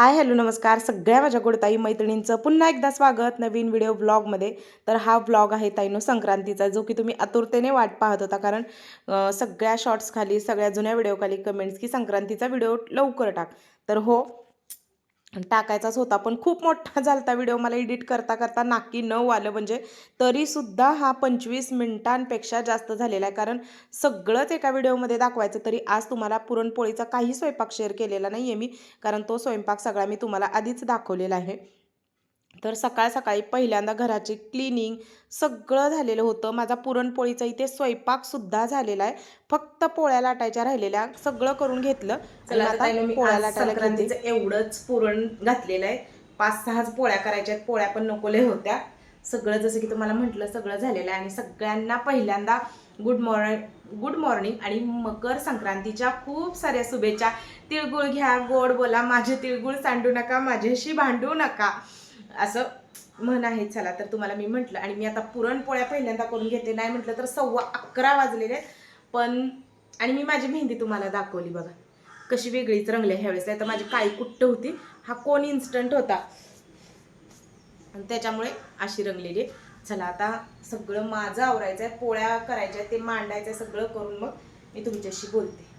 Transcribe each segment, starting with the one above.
Hi hello नमस्कार. सगळ्या माझ्या गोडताई मैत्रिणींचं पुन्हा एकदा स्वागत नवीन व्हिडिओ ब्लॉगमध्ये. तर हा ब्लॉग आहे ताईनो संक्रांतीचा जो की तुम्ही आतुरतेने वाट पाहत होता. कारण सगळ्या शॉर्ट्स खाली सगळ्या जुन्या व्हिडिओ खाली कमेंट्स की संक्रांतीचा व्हिडिओ लवकर टाक. तर हो टाकायचाच होता. पण खूप मोठा झालता व्हिडिओ मला एडिट करता करता नाकी नऊ आलं. म्हणजे तरीसुद्धा हा पंचवीस मिनिटांपेक्षा जास्त झालेला आहे. कारण सगळंच एका व्हिडिओमध्ये दाखवायचं तरी आज तुम्हाला पुरणपोळीचा काही स्वयंपाक शेअर केलेला नाही आहे मी. कारण तो स्वयंपाक सगळा मी तुम्हाला आधीच दाखवलेला आहे. तर सकाळ सकाळी पहिल्यांदा घराची क्लिनिंग सगळं झालेलं होतं. माझा पुरणपोळीचा इथे स्वयंपाकसुद्धा झालेला आहे. फक्त पोळ्या लाटायच्या राहिलेल्या सगळं करून घेतलं. पोळ्या लाटायला एवढंच पुरण घातलेलं आहे. पाच सहाच पोळ्या करायच्या आहेत. पोळ्या पण नकोले होत्या. सगळं जसं की तुम्हाला म्हटलं सगळं झालेलं आहे. आणि सगळ्यांना पहिल्यांदा गुड मॉर्निंग गुड मॉर्निंग आणि मकर संक्रांतीच्या खूप साऱ्या शुभेच्छा. तिळगुळ घ्या गोड बोला. माझे तिळगुळ सांडू नका माझ्याशी भांडू नका. असं म्हण आहे चला तर तुम्हाला मी म्हटलं आणि मी आता पुरणपोळ्या पहिल्यांदा करून घेते. नाही म्हटलं तर सव्वा अकरा वाजलेले पण आणि मी माझी मेहंदी तुम्हाला दाखवली बघा. कशी वेगळीच रंगली आहे ह्यावेळेस. नाही तर माझी काळी कुट्ट होती. हा कोण इन्स्टंट होता. आणि त्याच्यामुळे अशी रंगलेली आहे. चला आता सगळं माझं आवरायचं आहे पोळ्या करायच्या ते मांडायचं आहे, सगळं करून मग मी तुमच्याशी बोलते.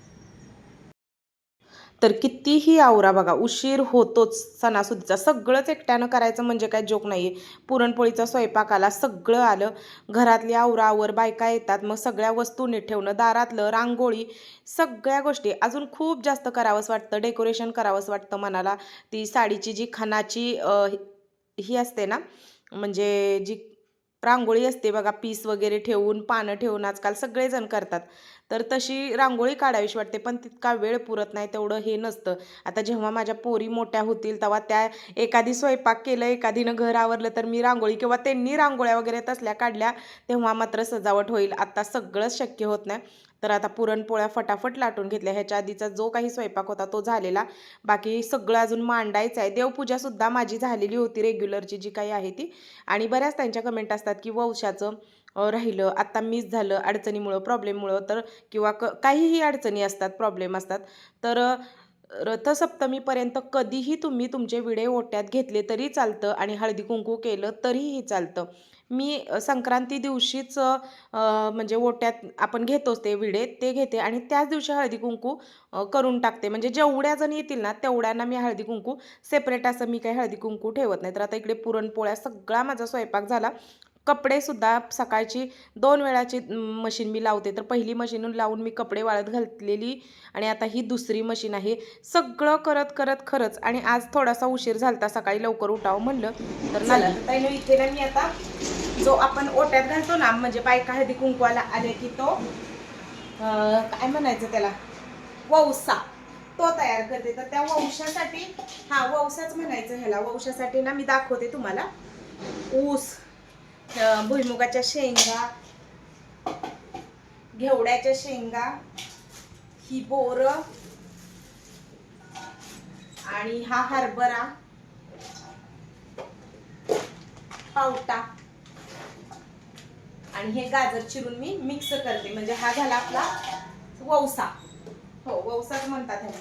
तर कितीही आवरा बघा उशीर होतोच सणासुदीचा. सगळंच एकट्यानं करायचं म्हणजे काय जोक नाही आहे पुरणपोळीचा स्वयंपाक आला सगळं आलं. घरातली आवरावर बायका येतात मग सगळ्या वस्तू नीट ठेवणं दारातलं रांगोळी सगळ्या गोष्टी. अजून खूप जास्त करावंच वाटतं डेकोरेशन करावंच वाटतं मनाला. ती साडीची जी खानाची ही असते ना म्हणजे जी रांगोळी असते बघा पीस वगैरे ठेवून पानं ठेवून आजकाल सगळेजण करतात. तर तशी रांगोळी काढावीशी वाटते पण तितका वेळ पुरत नाही तेवढं हे नसतं. आता जेव्हा माझ्या पोरी मोठ्या होतील तेव्हा त्या एखादी स्वयंपाक केलं एखादीनं घर आवरलं तर मी रांगोळी किंवा त्यांनी रांगोळ्या वगैरे तसल्या काढल्या तेव्हा मात्र सजावट होईल. आता सगळंच शक्य होत नाही. तर आता पुरणपोळ्या फटाफट लाटून घेतल्या. ह्याच्या आधीचा जो काही स्वयंपाक होता तो झालेला. बाकी सगळं अजून मांडायचं आहे. देवपूजासुद्धा माझी झालेली होती रेग्युलरची जी काही आहे ती. आणि बऱ्याच त्यांच्या कमेंट असतात की वंशाचं राहिलं आत्ता मिस झालं अडचणीमुळं प्रॉब्लेममुळं तर किंवा क काहीही अडचणी असतात प्रॉब्लेम असतात. तर रथसप्तमीपर्यंत कधीही तुम्ही तुमचे विडे ओट्यात घेतले तरी चालतं आणि हळदी कुंकू केलं तरीही चालतं. मी संक्रांती दिवशीच म्हणजे ओट्यात आपण घेतोच ते विडे ते घेते आणि त्याच दिवशी हळदी कुंकू करून टाकते. म्हणजे जेवढ्या जण येतील ना तेवढ्यांना मी हळदी कुंकू सेपरेट असं मी काही हळदी कुंकू ठेवत नाही. तर आता इकडे पुरणपोळ्या सगळा माझा स्वयंपाक झाला. कपडेसुद्धा सकाळची दोन वेळाची मशीन मी लावते. तर पहिली मशीन लावून मी कपडे वाळत घातलेली आणि आता ही दुसरी मशीन आहे. सगळं करत करत खरंच. आणि आज थोडासा उशीर झालता. सकाळी लवकर उठावं म्हणलं तर ताईनो इथे ना मी आता जो आपण ओट्यात घालतो ना म्हणजे बायका हळदी कुंकवाला आले की तो काय म्हणायचं त्याला? वौसा. तो तयार करते. तर त्या वंशासाठी हा वौसाच म्हणायचं ह्याला. वंशासाठी ना मी दाखवते तुम्हाला. ऊस. भुईमुगाच्या शेंगा घेवड्याच्या शेंगा ही बोर आणि हा हरभरा पावटा आणि हे गाजर चिरून मी मिक्स करते. म्हणजे हा झाला आपला वौसा हो वौसाच म्हणतात ह्याला.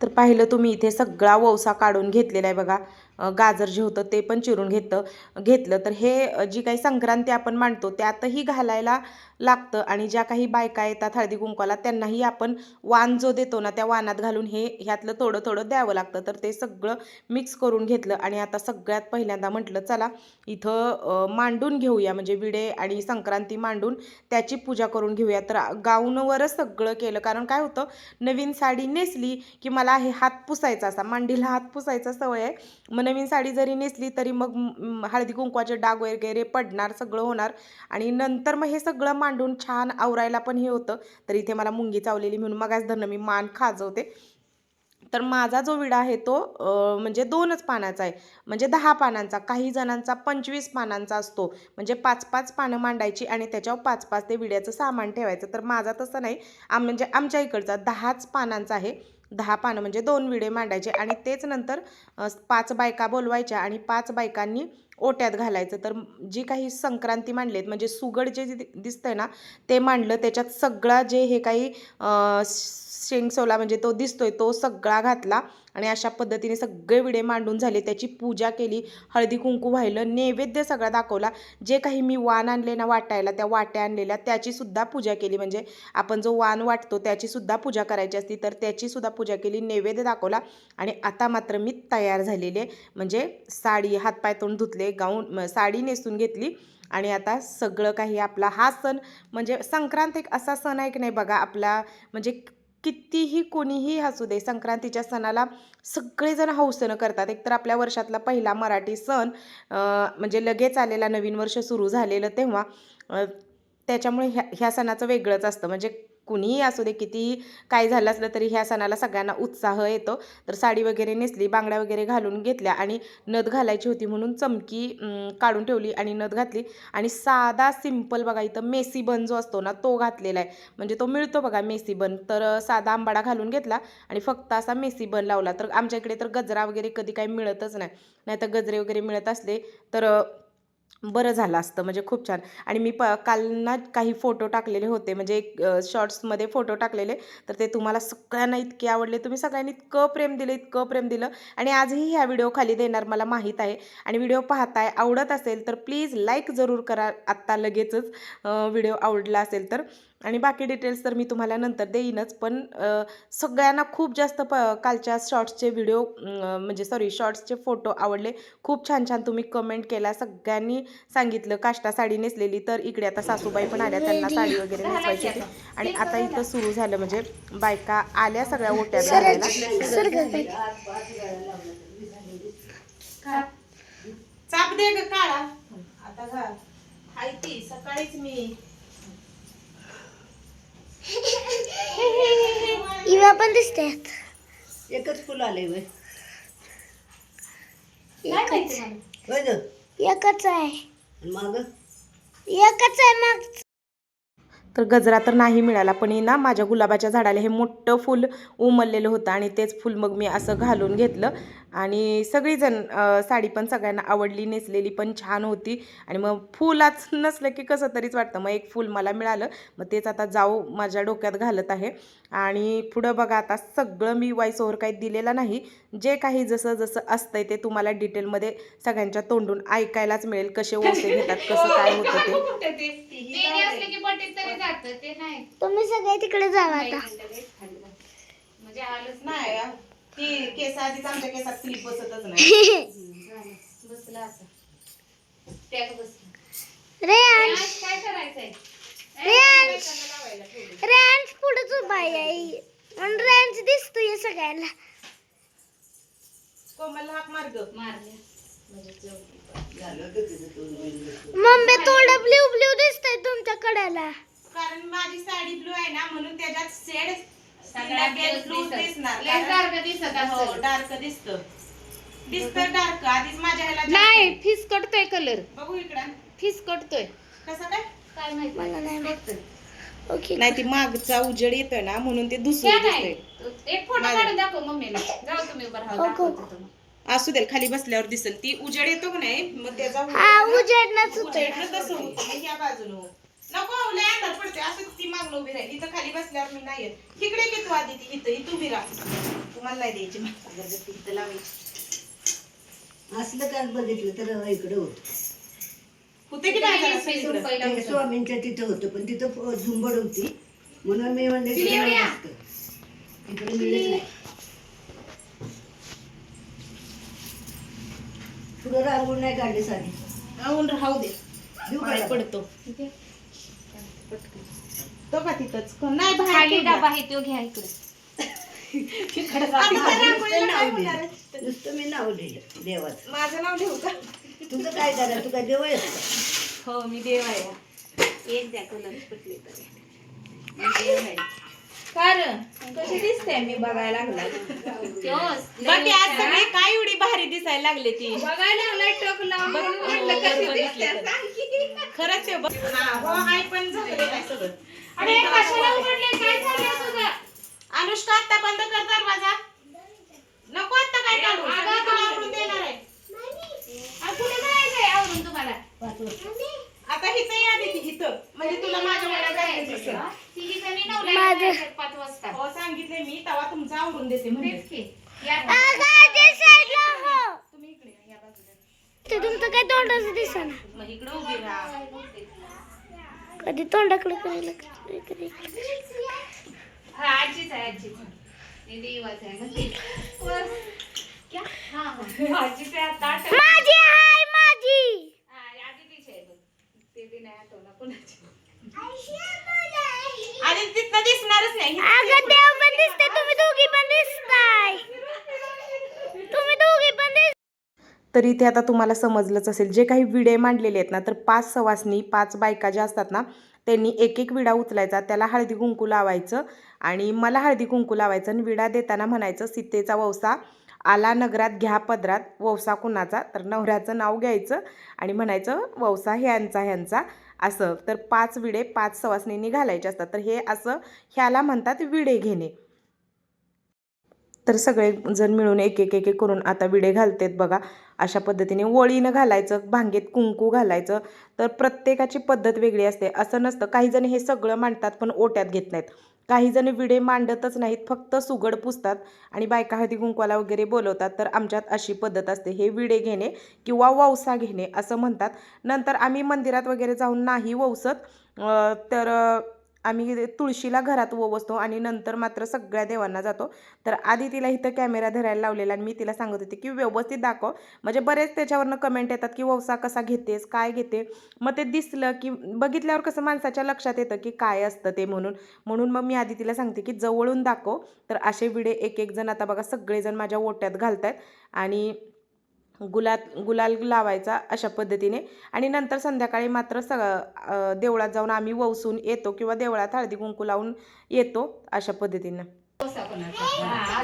तर पाहिलं तुम्ही इथे सगळा वौसा काढून घेतलेला आहे बघा. गाजर जे होतं ते पण चिरून घेतं घेतलं. तर हे जी काही संक्रांती आपण मांडतो त्यातही घालायला लागतं आणि ज्या काही बायका येतात हळदी कुंकवाला त्यांनाही आपण वाण जो देतो ना त्या वानात घालून हे ह्यातलं थोडं थोडं द्यावं लागतं. तर ते सगळं मिक्स करून घेतलं आणि आता सगळ्यात पहिल्यांदा म्हटलं चला इथं मांडून घेऊया. म्हणजे विडे आणि संक्रांती मांडून त्याची पूजा करून घेऊया. तर गाऊनवरच सगळं केलं. कारण काय होतं नवीन साडी नेसली की मला हे हात पुसायचा असा मांडीला हात पुसायचा सवय आहे. मग नवीन साडी जरी नेसली तरी मग हळदी कुंकवाचे डाग वगैरे पडणार सगळं होणार. आणि नंतर मग हे सगळं मांडून छान आवरायला पण हे होतं. तर इथे मला मुंगी चावलेली म्हणून मगाच धरणं मी मान खाजवते. तर माझा जो विडा आहे तो म्हणजे दोनच पानाचा आहे. म्हणजे दहा पानांचा काही जणांचा पंचवीस पानांचा असतो. म्हणजे पाच पाच पानं मांडायची आणि त्याच्यावर पाच पाच ते विड्याचं सामान ठेवायचं. तर माझा तसं नाही. आम म्हणजे आमच्या इकडचा दहाच पानांचा आहे. दहा पानं म्हणजे दोन विडे मांडायचे आणि तेच नंतर पाच बायका बोलवायच्या आणि पाच बायकांनी ओट्यात घालायचं. तर जी काही संक्रांती मांडलेत म्हणजे सुगड जे दिसतंय ना ते मांडलं. त्याच्यात सगळा जे हे काही शेंगसोला म्हणजे तो दिसतोय तो सगळा घातला. आणि अशा पद्धतीने सगळे विडे मांडून झाले. त्याची पूजा केली. हळदी कुंकू वाहिलं नैवेद्य सगळा दाखवला. जे काही मी वाण आणले ना वाटायला त्या वाट्या आणलेल्या त्याचीसुद्धा पूजा केली. म्हणजे आपण जो वाण वाटतो त्याचीसुद्धा पूजा करायची असती तर त्याचीसुद्धा पूजा केली नैवेद्य दाखवला. आणि आता मात्र मी तयार झालेले म्हणजे साडी हातपाय तोंड धुतले गाऊन साडी नेसून घेतली. आणि आता सगळं काही आपला हा सण म्हणजे संक्रांत एक असा सण आहे की नाही बघा आपला म्हणजे कितीही कोणीही हसू दे संक्रांतीच्या सणाला सगळेजण हौसेनं करतात. एकतर आपल्या वर्षातला पहिला मराठी सण म्हणजे लगेच आलेला नवीन वर्ष सुरू झालेलं तेव्हा त्याच्यामुळे ह्या ह्या सणाचं वेगळंच असतं. म्हणजे कुणीही असू दे कितीही काय झालं असलं तरी ह्या सणाला सगळ्यांना उत्साह येतो. तर साडी वगैरे नेसली बांगड्या वगैरे घालून घेतल्या आणि नथ घालायची होती म्हणून चमकी काढून ठेवली आणि नथ घातली. आणि साधा सिंपल बघा इथं मेसी बन जो असतो ना तो घातलेला आहे. म्हणजे तो मिळतो बघा मेसी बन. तर साधा आंबाडा घालून घेतला आणि फक्त असा मेसी बन लावला. तर आमच्या इकडे तर गजरा वगैरे कधी काही मिळतच नाही. नाही तर गजरे वगैरे मिळत असले तर बरं झालं असतं म्हणजे खूप छान. आणि मी प काल ना काही फोटो टाकलेले होते म्हणजे एक शॉर्ट्समध्ये फोटो टाकलेले तर ते तुम्हाला सगळ्यांना इतके आवडले. तुम्ही सगळ्यांनी इतकं प्रेम दिलं इतकं प्रेम दिलं. आणि आजही ह्या व्हिडिओ खाली देणार मला माहीत आहे. आणि व्हिडिओ पाहताय आवडत असेल तर प्लीज लाईक जरूर करा. आत्ता लगेचच व्हिडिओ आवडला असेल तर. आणि बाकी डिटेल्स तर मी तुम्हाला नंतर देईनच. पण अ, सगळ्यांना खूप जास्त प कालच्या शॉर्ट्सचे व्हिडिओ म्हणजे सॉरी शॉर्ट्सचे फोटो आवडले. खूप छान छान तुम्ही कमेंट केला. सगळ्यांनी सांगितलं. काष्टा साडी नेसलेली तर इकडे आता सासूबाई पण आल्या. त्यांना साडी वगैरे नेसवायची होती. आणि आता इथं सुरू झालं म्हणजे बायका आल्या सगळ्या ओट्यात घालायला चाप दे ग काळा. आता सकाळीच मी. इवा पण दिसतात एकच फुल आले वय. एकच. होय ग एकच आहे. माग? एकच आहे मग. तर गजरा तर नाही मिळाला पण हे ना माझ्या गुलाबाच्या झाडाला हे मोठं फूल उमललेलं होतं आणि तेच फूल मग मी असं घालून घेतलं. आणि सगळीजण साडी पण सगळ्यांना आवडली नेसलेली पण छान होती. आणि मग फुलाच नसलं की कसं तरीच वाटतं. मग एक फूल मला मिळालं. मग तेच आता जाऊ माझ्या डोक्यात घालत आहे. आणि पुढं बघा आता सगळं मी वाईस ओव्हर काही दिलेलं नाही. जे काही जसं जसं असतंय ते तुम्हाला डिटेलमध्ये सगळ्यांच्या तोंडून ऐकायलाच मिळेल. कसे ओसे घेतात कसं काय होतं ते. ते? असले की बटेत तरी जात ते नाही. तुम्ही सगळे तिकडे जावा आता. म्हणजे आलंच नाही ती केस आधीच आमच्या केसात क्लिप बसतच नाही. बसलं असं. त्यात बसलं. रेयांश आज काय करायचंय? रेयांश रेयांश पुढेच उभा आहे म्हणून रेयांश दिसतोय सगळ्यांना. कोमल हाक मार्ग मारले. झालं का तुझं तोंड बिंड? मम्मी थोडं ब्ल्यू ब्ल्यू दिसतंय तुमच्या कड्याला. कारण माझी साडी ब्लू आहे ना म्हणून त्याच्यात शेड सगळ्या ब्लू. दिसणार दिसत हो असेल. डार्क दिसत. दिसत डार्क आधीच माझ्या ह्याला जास्त नाही आहे. फिसकटतोय कलर बघू इकडं. फिसकटतोय कसं काय? काय माहीत? मला नाही. ओके नाही ती मागचा उजेड येतोय ना म्हणून ते दुसरं दिसतंय. एक फोटो माझ्या. काढून दाखव मम्मीला. जाऊ तुम्ही उभं राहा हो, हो. दाखवते तुम्हाला. असू दे खाली बसल्यावर दिसेल. ती उजेड येतो का नाही? मग त्याचा हा उजेडनच होतोय. उजेडनं तसं होतं. मग ह्या बाजून नको लय अंधार पडते मागणं उभी राहिली. इथं खाली बसल्यावर मी नाही येत इकडे की तू आधी? ती इथं इथं उभी राहा. तुम्हाला नाही द्यायची अगरबत्ती इथं लावायची. असलं काल बघितलं तर इकडं होत. होते की चाळीस नाही वीस जरा रुपयाला ते होतं. स्वामींच्या तिथं होतं पण तिथं झुंबड होती. म्हणून मी म्हणले तिकडे. इकडे मिळत नाही. पुढं रांगोळ नाही काढली साडी राहून राहू दे. पडतो. तो का तिथंच नाही खाली. डबा आहे तो घ्या इकडे. रांगोळीला काय आहे? नुसतं मी नाव लिहिलं. देवाचं. माझं नाव लिहू का? तुझं काय करा तू काय देव आहेस का? हो मी देव आहे. एक द्या तरी. कारण कशी दिसते? मी बघायला लागला. त्योच. बाकी आज सगळे काय एवढी भारी दिसायला लागले ती. बघायला लागलाय टोक लावून. म्हणून म्हटलं कशी दिसते. खरंच आहे बघ. हा, हो पण झालं काय सगळं. अरे कशाला उघडले काय झालं तुझं? अनुष्का आता बंद कर दरवाजा. नको आता काय काढू अगं, सगळं तुला आवरून देणार आहे. आ, कुठे जायचंय आवरून तुम्हाला? आता हिचं यादी ती हिथं म्हणजे तुला माझ्या मनात काय दिसेल. तिघी जणी नवला माझं- जायचं पाच वाजता. हो सांगितले मी तेव्हा तुमचं आवरून देते म्हणजे तेच की. साईडला हो. ते तुमचं काय तोंडाचं दिसना. मग इकडे उभी राहा. कधी तोंडाकडे करायला कधी कधी हा आजीच आहे आजीच हे देवाच आहे मग ते वर. क्या? हा हा आजीच आहे आता आठवलं. माझी हाय माझी हा, आधी तिची आहे बघ. ते बी नाही आठवलं कोणाची आणि तिथं दिसणारच नाही अगं देव पण दिसते तुम्ही दोघी पण दिसताय तुम्ही दोघी पण दिस तर इथे आता तुम्हाला समजलंच असेल. जे काही विडे मांडलेले आहेत ना तर पाच सवासनी पाच बायका ज्या असतात ना त्यांनी एक एक विडा उचलायचा त्याला हळदी कुंकू लावायचं आणि मला हळदी कुंकू लावायचं आणि विडा देताना म्हणायचं सीतेचा वौसा आला नगरात घ्या पदरात वौसा कुणाचा? तर नवऱ्याचं नाव घ्यायचं आणि म्हणायचं वौसा ह्यांचा ह्यांचा असं. तर पाच विडे पाच सवासनींनी घालायचे असतात. तर हे असं ह्याला म्हणतात विडे घेणे. तर सगळेजण मिळून एक एक एक एक करून आता विडे घालतेत बघा. अशा पद्धतीने वळीनं घालायचं भांगेत कुंकू घालायचं. तर प्रत्येकाची पद्धत वेगळी असते. असं नसतं काही जण हे सगळं मांडतात पण ओट्यात घेत नाहीत. काही जण विडे मांडतच नाहीत फक्त सुगड पुसतात आणि बायका हळदी कुंकवाला वगैरे बोलवतात. तर आमच्यात अशी पद्धत असते हे विडे घेणे किंवा ववसा घेणे असं म्हणतात. नंतर आम्ही मंदिरात वगैरे जाऊन नाही वौसत तर आम्ही तुळशीला घरात ओवसतो आणि नंतर मात्र सगळ्या देवांना जातो. तर आधी तिला इथं कॅमेरा धरायला लावलेला आणि मी तिला सांगत होते की व्यवस्थित दाखव. म्हणजे बरेच त्याच्यावरनं कमेंट येतात की वसा कसा घेतेस? काय घेते? मग ते दिसलं की बघितल्यावर कसं माणसाच्या लक्षात येतं की काय असतं ते म्हणून. म्हणून मग मी आधी तिला सांगते की जवळून दाखव. तर असे विडे एक एक जण आता बघा सगळेजण माझ्या ओट्यात घालत आहेत आणि गुलाल गुलाल लावायचा अशा पद्धतीने. आणि नंतर संध्याकाळी मात्र सग देवळात जाऊन आम्ही ववसून येतो किंवा देवळात हळदी कुंकू लावून येतो अशा पद्धतीनं. हा.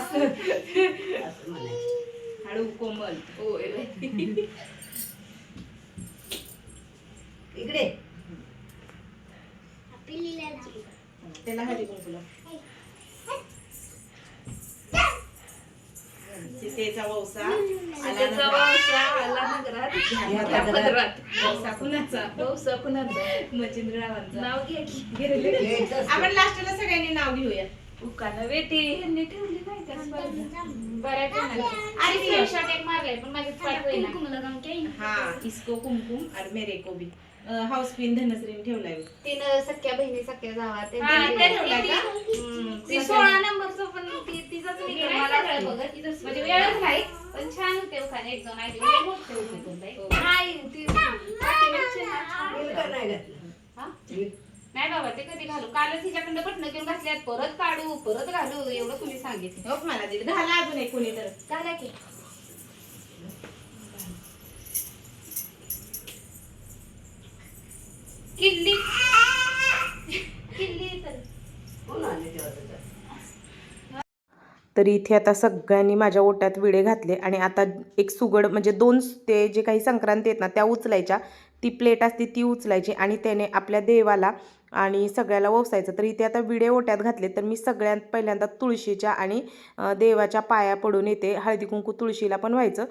इकडे. त्याला हळदी कुंकू सीतेचा वौसा आला त्याचा नगरात. वौसा आला नगरात. घ्या घ्या पदरात. पदरात. वौसा कुणाचा वौसा कुणाचा? मच्छिंद्ररावांचा नाव घ्या की. आपण लास्टला सगळ्यांनी नाव घेऊया उकाला वेटी ह्यांनी ठेवली नाही का स्पर्धा? बऱ्याच जणांनी. आणि एक मारलाय, पण माझी पाठ होईना. हा इसको कुमकुम और मेरे को भी हाऊस पिन धनश्रीने ठेवलाय. तिनं सख्या बहिणी सख्या जावा ते हा, दिली. ते ठेवलंय का? हम्म, ती सोळा नंबरचं पण ती तिचाच मला म्हणजे वेळच नाही. पण छान होते उखाणे एक दोन ऐकले लय मोठे होते पण बाई. नाही ती पाठीमागचे ना छान मी होते. का नाही घातलं. हा? मी नाही बाबा ते कधी घालू? कालच हिच्याकडनं बटणं घेऊन घातल्यात. परत काढू परत घालू एवढं तुम्ही सांगितलं. हो मला दिलं. घाला अजून एक कोणी तर झालं की. तर इथे आता सगळ्यांनी माझ्या ओट्यात विडे घातले आणि आता एक सुगड म्हणजे दोन ते जे काही संक्रांती आहेत ना त्या उचलायच्या. ती प्लेट असते ती उचलायची आणि त्याने आपल्या देवाला आणि सगळ्याला ओसायचं. तर इथे आता विडे ओट्यात घातले तर मी सगळ्यात पहिल्यांदा तुळशीच्या आणि देवाच्या पाया पडून येते हळदी कुंकू तुळशीला पण व्हायचं.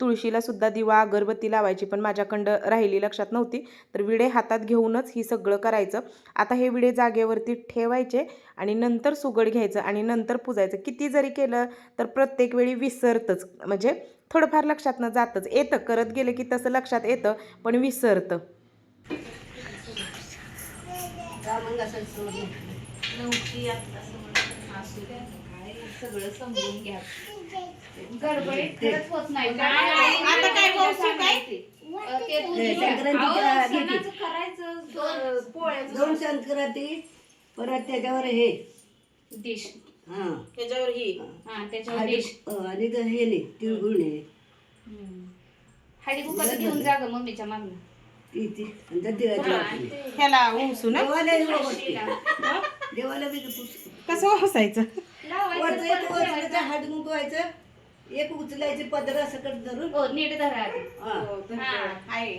तुळशीला सुद्धा दिवा अगरबत्ती लावायची पण माझ्याकडं राहिली लक्षात नव्हती. तर विडे हातात घेऊनच ही सगळं करायचं. आता हे विडे जागेवरती ठेवायचे आणि नंतर सुगड घ्यायचं आणि नंतर पुजायचं. किती जरी केलं तर प्रत्येक वेळी विसरतंच. म्हणजे थोडंफार लक्षात न जातंच. येतं करत गेलं की तसं लक्षात येतं पण विसरतं. करायचं दोन पोळ्याचं. दोन संक्रांती परत त्याच्यावर हे. डिश. हा त्याच्यावर ही. हा. त्याच्यावर आणि डिश. आणि ते हे नाही तिळगुळ नाही. हळदी कुकर घेऊन जा ग मम्मीच्या मागणं ती ती आणि त्या तिळाची हा, वाटी. आणि ते- ह्याला वौसू ना. देवाला बी वापरते. शिला. देवाला बी पुस- कसं वसायचं लावायचं, वरचं एक परत वरचं ठेवायचं. हात गुंतवायचं. एक उचलायची पदर सकट धरून. हो नीट धरा आधी. हा. आहे,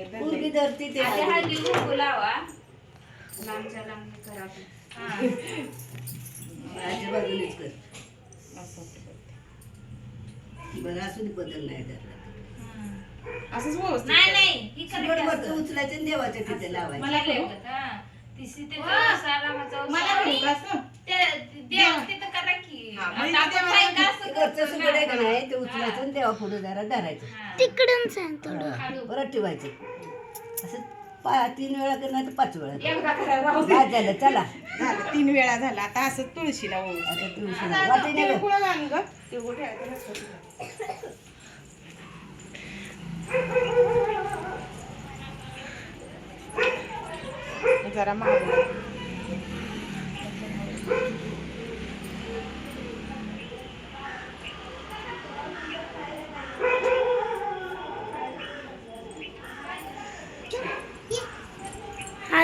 धरती ते आधी हात. हळदी कुंकू लावा. लांबच्या लांब हे करा आपण. हा. बाजूनेच बदल नाही धरला असंच व्यवस्थित नाही नाही ही. उचलायचं देवाच्या तिथे लावायचं. मला करू? तिकडून सांग थोडं. परत ठेवायचं. असं पा तीन वेळा कर नाही तर पाच वेळा झालं चला झालं तीन वेळा झाला आता असं तुळशीला ओळख आता तुळशीला वाटेने गं. तिळगुळ आण गं. तिळगुळ ठेवायचं नसतं. जरा मागं.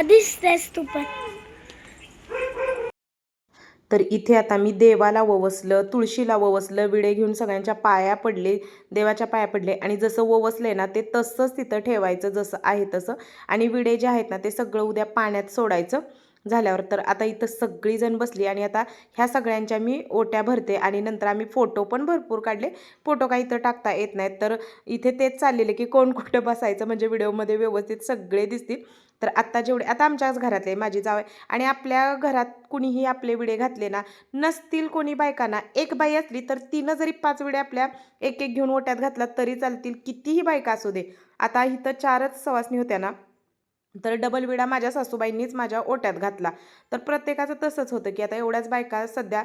दिसतेस तू पण. तर इथे आता मी देवाला ववसलं तुळशीला ववसलं विडे घेऊन सगळ्यांच्या पाया पडले देवाच्या पाया पडले आणि जसं ववसले ना ते तसंच तिथं ठेवायचं जसं आहे तसं. आणि विडे जे आहेत ना ते सगळं उद्या पाण्यात सोडायचं झाल्यावर. तर आता इथं सगळीजण बसली आणि आता ह्या सगळ्यांच्या मी ओट्या भरते आणि नंतर आम्ही फोटो पण भरपूर काढले. फोटो काही इथं टाकता येत नाहीत. तर इथे तेच चाललेले की कोण कुठं बसायचं म्हणजे व्हिडिओमध्ये व्यवस्थित सगळे दिसतील. तर आत्ता जेवढे आता आमच्याच घरातले माझी जाव आणि आपल्या घरात कुणीही आपले विडे घातले ना नसतील कोणी बायकांना. एक बाई असली तर तिनं जरी पाच विडे आपल्या एक एक घेऊन ओट्यात घातलात तरी चालतील. कितीही बायका असू दे. आता इथं चारच सवासणी होत्या ना तर डबल विडा माझ्या सासूबाईंनीच माझ्या ओट्यात घातला. तर प्रत्येकाचं तसंच होतं की आता एवढ्याच बायका सध्या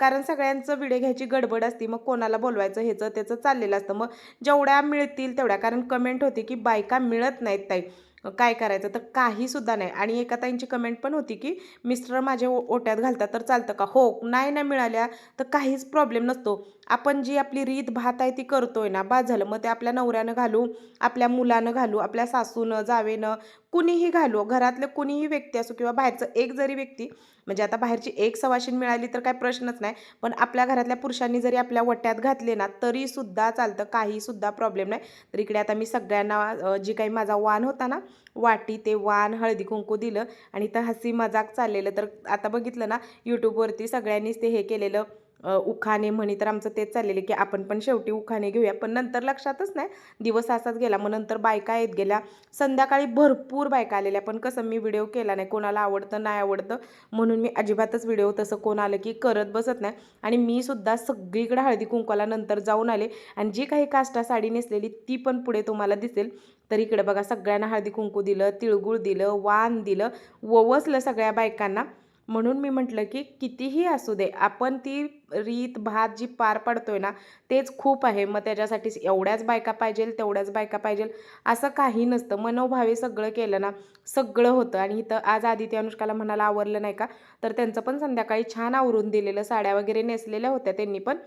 कारण सगळ्यांचं विडे घ्यायची गडबड असती मग कोणाला बोलवायचं ह्याचं त्याचं चाललेलं असतं. मग जेवढ्या मिळतील तेवढ्या. कारण कमेंट होती की बायका मिळत नाहीत ताई. काय करायचं तर काहीसुद्धा नाही. आणि एका ताईंची कमेंट पण होती की मिस्टर माझ्या ओट्यात घालतात तर चालतं का? हो नाही ना मिळाल्या तर काहीच प्रॉब्लेम नसतो. आपण जी आपली रीत भात आहे ती करतोय ना बाद झालं मग ते आपल्या नवऱ्यानं घालू आपल्या मुलानं घालू आपल्या सासूनं जावेनं कुणीही घालू. घरातलं कुणीही व्यक्ती असो किंवा बाहेरचं एक जरी व्यक्ती म्हणजे आता बाहेरची एक सवाशीण मिळाली तर काय प्रश्नच नाही. पण आपल्या घरातल्या पुरुषांनी जरी आपल्या वट्यात घातले ना तरीसुद्धा चालतं. काहीसुद्धा प्रॉब्लेम नाही. तर इकडे आता मी सगळ्यांना जी काही माझा वाण होता ना वाटी ते वाण हळदी कुंकू दिलं आणि इथं हसी मजाक चाललेलं. तर आता बघितलं ना यूट्यूबवरती सगळ्यांनीच ते हे केलेलं. उखाणे म्हणी तर आमचं तेच चाललेलं की आपण पण शेवटी उखाणे घेऊया. पण नंतर लक्षातच नाही दिवस असाच गेला. मग नंतर बायका येत गेल्या. संध्याकाळी भरपूर बायका आलेल्या. पण कसं मी व्हिडिओ केला नाही. कोणाला आवडतं नाही आवडतं म्हणून मी अजिबातच व्हिडिओ तसं कोण आलं की करत बसत नाही. आणि मी सुद्धा सगळीकडे हळदी कुंकवाला नंतर जाऊन आले. आणि जी काही काष्टा साडी नेसलेली ती पण पुढे तुम्हाला दिसेल. तर इकडे बघा सगळ्यांना हळदी कुंकू दिलं तिळगुळ दिलं वाण दिलं ववसलं सगळ्या बायकांना. म्हणून मी म्हटलं की कितीही असू दे आपण ती रीत भात जी पार पाडतोय ना तेच खूप आहे. मग त्याच्यासाठी एवढ्याच बायका पाहिजेल तेवढ्याच बायका पाहिजेल असं काही नसतं. मनोभावे सगळं केलं ना सगळं होतं. आणि इथं आज आदित्य अनुष्काला म्हणाला आवरलं नाही का? तर त्यांचं पण संध्याकाळी छान आवरून दिलेलं साड्या वगैरे नेसलेल्या होत्या त्यांनी पण.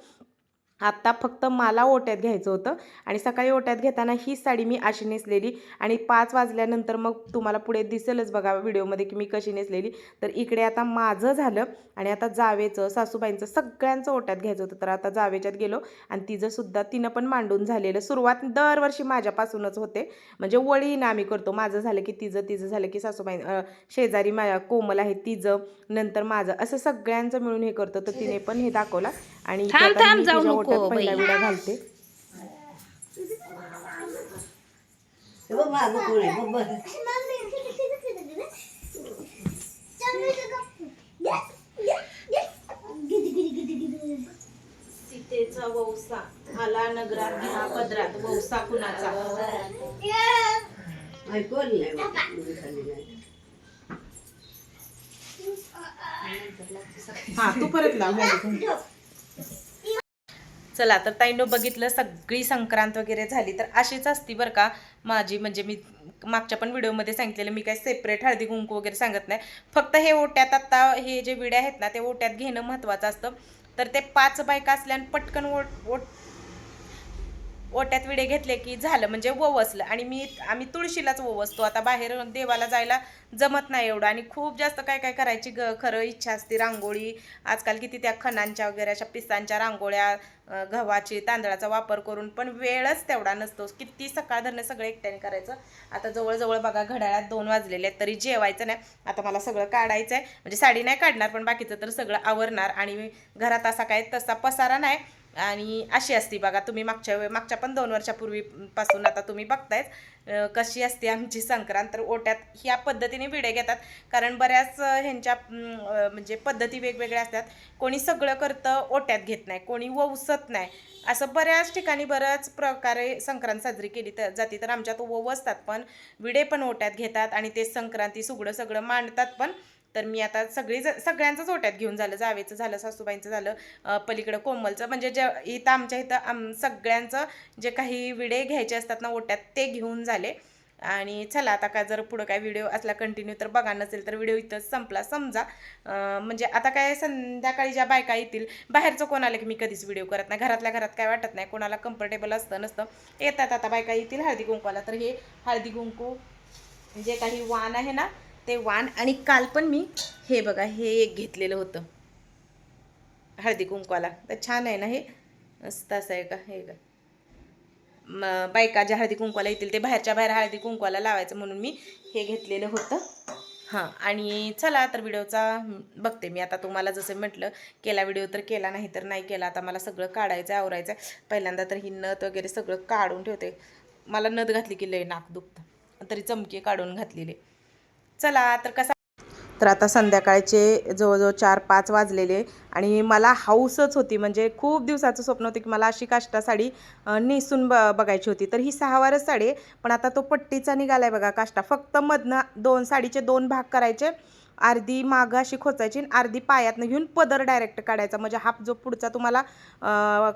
आत्ता फक्त मला ओट्यात घ्यायचं होतं आणि सकाळी ओट्यात घेताना ही साडी मी अशी नेसलेली आणि पाच वाजल्यानंतर मग तुम्हाला पुढे दिसेलच बघा व्हिडिओमध्ये की मी कशी नेसलेली. तर इकडे आता माझं झालं आणि आता जावेचं सासूबाईंचं सगळ्यांचं ओट्यात घ्यायचं होतं. तर आता जावेच्यात गेलो आणि तिचंसुद्धा तिनं पण मांडून झालेलं. सुरुवात दरवर्षी माझ्यापासूनच होते. म्हणजे वळीनं आम्ही करतो. माझं झालं की तिचं तिचं झालं की सासूबाई शेजारी मा कोमल आहे तिचं नंतर माझं. असं सगळ्यांचं मिळून हे करतो. तर तिने पण हे दाखवलं. आणि थांब, थांब, जाऊ नको, पहिला. विडा घालते. हे सीतेचा वौसा आला नगरात घ्या पदरात वौसा कुणाचा. हा तू परत लाव. चला तर ताईनं बघितलं सगळी संक्रांत वगैरे झाली तर अशीच असती बरं का माझी. म्हणजे मी मागच्या पण व्हिडिओमध्ये सांगितलेलं मी काय सेपरेट हळदी कुंकू वगैरे सांगत नाही. फक्त हे ओट्यात आत्ता हे जे विड्या आहेत ना ते ओट्यात घेणं महत्त्वाचं असतं. तर ते पाच बायका असल्यानं पटकन ओट ओट ओट्यात विडे घेतले की झालं म्हणजे ववसलं. आणि मी आम्ही तुळशीलाच ववसतो. आता बाहेर देवाला जायला जमत नाही एवढं. आणि खूप जास्त काय काय करायची ग खरं इच्छा असते. रांगोळी आजकाल किती त्या खणांच्या वगैरे अशा पिसांच्या रांगोळ्या गव्हाची तांदळाचा वापर करून पण वेळच तेवढा नसतो. किती सकाळ धरणं सगळं एकट्याने करायचं. आता जवळजवळ बघा घड्याळात दोन वाजलेले आहेत तरी जेवायचं नाही. आता मला सगळं काढायचं आहे म्हणजे साडी नाही काढणार पण बाकीचं तर सगळं आवरणार. आणि घरात असा काय तसा पसारा नाही. आणि अशी असती बघा तुम्ही मागच्या वे- मागच्या पण दोन वर्षापूर्वीपासून आता तुम्ही बघतायच कशी असते आमची संक्रांत तर ओट्यात ह्या पद्धतीने विडे घेतात. कारण बऱ्याच ह्यांच्या म्हणजे पद्धती वेगवेगळ्या असतात. कोणी सगळं करतं ओट्यात घेत नाही. कोणी ववसत नाही. असं बऱ्याच ठिकाणी बऱ्याच प्रकारे संक्रांत साजरी केली तर जाते. तर आमच्यात ववसतात पण विडे पण ओट्यात घेतात आणि ते संक्रांती सुगडं सगळं मांडतात पण तर मी आता सगळी सगळ्यांचंच ओट्यात घेऊन झालं जावेचं झालं सासूबाईंचं झालं पलीकडं कोमलचं. म्हणजे जे इथं आमच्या इथं आम सगळ्यांचं जे काही विडे घ्यायचे असतात ना ओट्यात ते घेऊन झाले. आणि चला आता काय जर पुढं काय व्हिडिओ असला कंटिन्यू तर बघा नसेल तर व्हिडिओ इथंच संपला समजा. म्हणजे आता काय संध्याकाळी ज्या बायका येतील बाहेरचं कोण आलं की मी कधीच व्हिडिओ करत नाही. घरातल्या घरात काय वाटत नाही कोणाला कम्फर्टेबल असतं नसतं. येतात आता बायका येतील हळदी कुंकवाला तर हे हळदी कुंकू जे काही वाण आहे ना ते वाण आणि काल पण मी हे बघा हे एक घेतलेलं होतं. हळदी कुंकवाला. तर छान आहे ना हे? मस्त असं आहे का? हे का म बायका ज्या हळदी कुंकवाला येतील ते बाहेरच्या बाहेर हळदी कुंकवाला लावायचं म्हणून मी हे घेतलेलं होतं. हां आणि चला तर व्हिडिओचा बघते मी. आता तुम्हाला जसं म्हटलं केला व्हिडिओ तर केला नाही तर नाही केला. आता मला सगळं काढायचं आहे आवरायचं आहे पहिल्यांदा तर ही नथ वगैरे सगळं काढून ठेवते. मला नथ घातली की लय नाक दुखतं. तरी चमके काढून घातलेले. चला तर कसा तर आता संध्याकाळचे जवळजवळ चार पाच वाजलेले आणि मला हाऊसच होती. म्हणजे खूप दिवसाचं स्वप्न होतं की मला अशी काष्टा साडी नेसून ब बघायची होती. तर ही सहावारच साडी आहे पण आता तो पट्टीचा निघालाय बघा काष्टा. फक्त मधनं दोन साडीचे दोन भाग करायचे अर्धी मागं अशी खोचायची आणि अर्धी पायातनं घेऊन पदर डायरेक्ट काढायचा. म्हणजे हा जो पुढचा तुम्हाला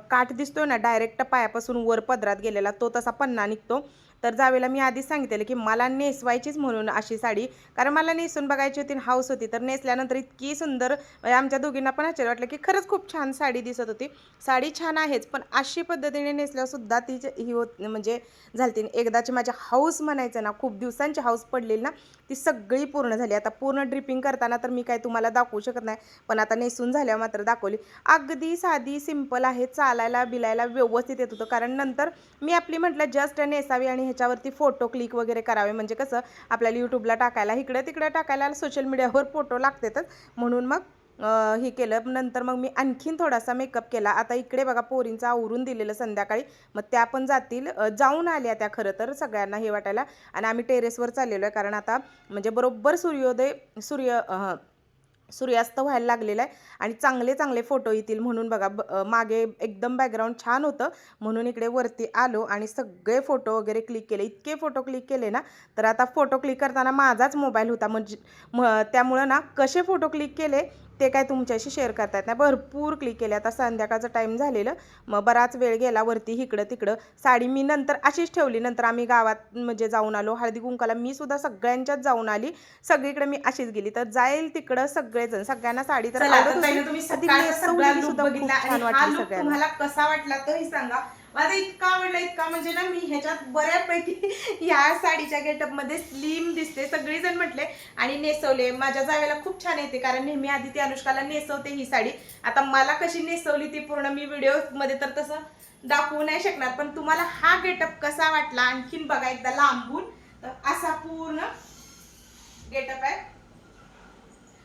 काठ दिसतोय ना डायरेक्ट पायापासून वर पदरात गेलेला तो तसा पन्ना निघतो. तर ज्यावेळेला मी आधीच सांगितलेलं की मला नेसवायचीच म्हणून अशी साडी. कारण मला नेसून बघायची होती हाऊस होती. तर नेसल्यानंतर इतकी सुंदर म्हणजे आमच्या दोघींना पण आश्चर्य वाटलं की खरंच खूप छान साडी दिसत होती. साडी छान आहेच पण अशी पद्धतीने नेसल्यावरसुद्धा ती ही होत म्हणजे झालती. एकदाची माझी हाऊस म्हणायचं ना खूप दिवसांची हाऊस पडलेली ना ती सगळी पूर्ण झाली. आता पूर्ण ड्रिपिंग करताना तर मी काय तुम्हाला दाखवू शकत नाही पण आता नेसून झाल्यावर मात्र दाखवली. अगदी साधी सिंपल आहे चालायला बिलायला व्यवस्थित येत होतं. कारण नंतर मी आपली म्हटलं जस्ट नेसावी आणि ह्याच्यावरती फोटो क्लिक वगैरे करावे. म्हणजे कसं आपल्याला यूट्यूबला टाकायला इकडं तिकडं टाकायला सोशल मीडियावर फोटो लागतातच. म्हणून मग हे केलं. नंतर मग मी आणखीन थोडासा मेकअप केला. आता इकडे बघा पोरींचं आवरून दिलेलं संध्याकाळी. मग त्या पण जातील. जाऊन आल्या त्या खरं तर सगळ्यांना हे वाटायला. आणि आम्ही टेरेसवर चाललेलो आहे. कारण आता म्हणजे बरोबर सूर्योदय सूर्य सूर्यास्त व्हायला लागलेला आहे. आणि चांगले चांगले फोटो येतील म्हणून बघा ब मागे एकदम बॅकग्राऊंड छान होतं. म्हणून इकडे वरती आलो आणि सगळे फोटो वगैरे क्लिक केले. इतके फोटो क्लिक केले ना तर आता फोटो क्लिक करताना माझाच मोबाईल होता. म्हणजे म त्यामुळं ना कसे फोटो क्लिक केले? ते काय तुमच्याशी शेअर करता येत नाही. भरपूर क्लिक केले. आता संध्याकाळचं टाईम झालेलं. मग बराच वेळ गेला वरती इकडं तिकडं. साडी मी नंतर अशीच ठेवली. नंतर आम्ही गावात म्हणजे जाऊन आलो. हळदी कुंकाला मी सुद्धा सगळ्यांच्याच जाऊन आली. सगळीकडे मी अशीच गेली. तर जाईल तिकडं सगळेजण. सगळ्यांना साडी तर आवडत तर होती. सुद्धा खूप छान वाटली सगळ्यांना. कसा वाटला तोही सांगा. मला इतका आवडला इतका म्हणजे ना मी ह्याच्यात बऱ्यापैकी ह्या साडीच्या गेटअपमध्ये स्लिम दिसते. सगळीजण म्हटले आणि नेसवले. माझ्या जावेला खूप छान येते कारण नेहमी आधी ती अनुष्काला नेसवते ही साडी. आता मला कशी नेसवली ती पूर्ण मी व्हिडिओमध्ये तर तसं दाखवू नाही शकणार पण तुम्हाला हा गेटअप कसा वाटला आणखीन बघा एकदा लांबून. तर असा पूर्ण गेटअप आहे.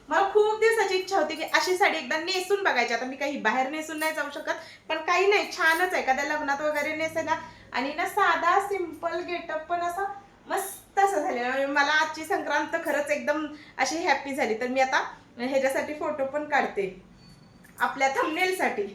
मला खूप दिवसाची इच्छा होती की अशी साडी एकदा नेसून बघायची. आता मी काही बाहेर नेसून नाही जाऊ शकत पण काही नाही छानच आहे. एखाद्या लग्नात वगैरे नेसायला आणि ना साधा सिंपल गेटअप पण असा मस्त असं झालेला. म्हणजे मला आजची संक्रांत खरंच एकदम अशी हॅप्पी झाली. तर मी आता ह्याच्यासाठी फोटो पण काढते. आपल्या थंबनेलसाठी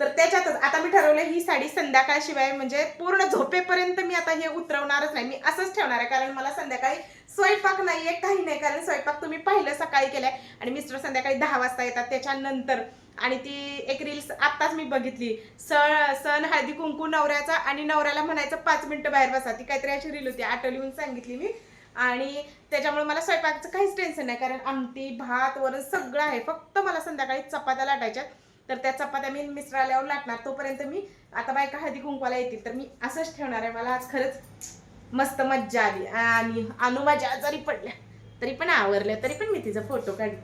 तर त्याच्यातच आता मी ठरवलं ही साडी संध्याकाळशिवाय म्हणजे पूर्ण झोपेपर्यंत मी आता हे उतरवणारच नाही. मी असंच ठेवणार आहे कारण मला संध्याकाळी स्वयंपाक नाहीये काही नाही कारण स्वयंपाक तुम्ही पाहिलं सकाळी केलाय. आणि मिस्टर संध्याकाळी दहा वाजता येतात त्याच्यानंतर. आणि ती एक रील्स आत्ताच मी बघितली. सण सण हळदी कुंकू नवऱ्याचा आणि नवऱ्याला म्हणायचं पाच मिनिटं बाहेर बसा. ती काहीतरी अशी रील होती आठवली सांगितली मी. आणि त्याच्यामुळे मला स्वयंपाकाचं काहीच टेन्शन नाही कारण आमटी भात वरण सगळं आहे. फक्त मला संध्याकाळी चपात्या लाटायच्या तर त्या चपात्या मी मिस्टर आल्यावर लाटणार. तोपर्यंत मी आता बायका हळदी कुंकवाला येतील तर मी असंच ठेवणार आहे. मला आज खरंच मस्त मज्जा आली. आणि अनु माझ्या आजारी पडल्या. तरी पण आवरल्या तरी पण मी तिचा फोटो काढला.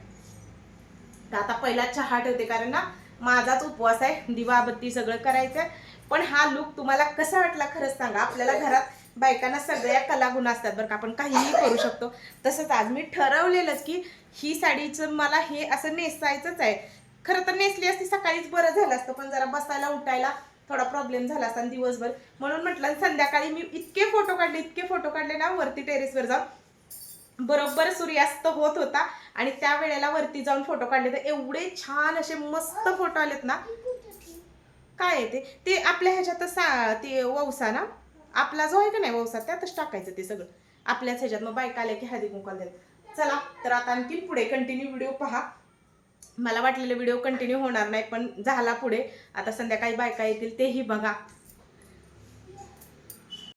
तर आता पहिला चहा ठेवते कारण ना माझाच उपवास आहे. दिवाबत्ती सगळं करायचं आहे पण हा लुक तुम्हाला कसा वाटला खरंच सांगा. आपल्याला घरात बायकांना सगळ्या कलागुण असतात बरं का. आपण काहीही करू शकतो. तसंच आज मी ठरवलेलंच की ही साडीचं मला हे असं नेसायचंच आहे. खरं तर नेसली असती सकाळीच बरं झालं असतं पण जरा बसायला उठायला थोडा प्रॉब्लेम झाला असता दिवसभर. म्हणून म्हटलं संध्याकाळी मी इतके फोटो काढले इतके फोटो काढले ना वरती टेरेसवर जाऊन. बरोबर सूर्यास्त होत होता आणि त्या वेळेला वरती जाऊन फोटो काढले तर एवढे छान असे मस्त फोटो आलेत ना. काय आहे ते? ते आपल्या ह्याच्यात सा ते वौसा ना? आपला जो आहे का नाही वौसा त्यातच टाकायचं ते सगळं. आपल्याच ह्याच्यात मग बायका आल्या की हळदी कुंकाल द्यायला चला तर आता आणखी पुढे कंटिन्यू व्हिडिओ पहा. मला वाटलेलं व्हिडिओ कंटिन्यू होणार नाही पण झाला पुढे. आता संध्याकाळी बायका येतील तेही बघा.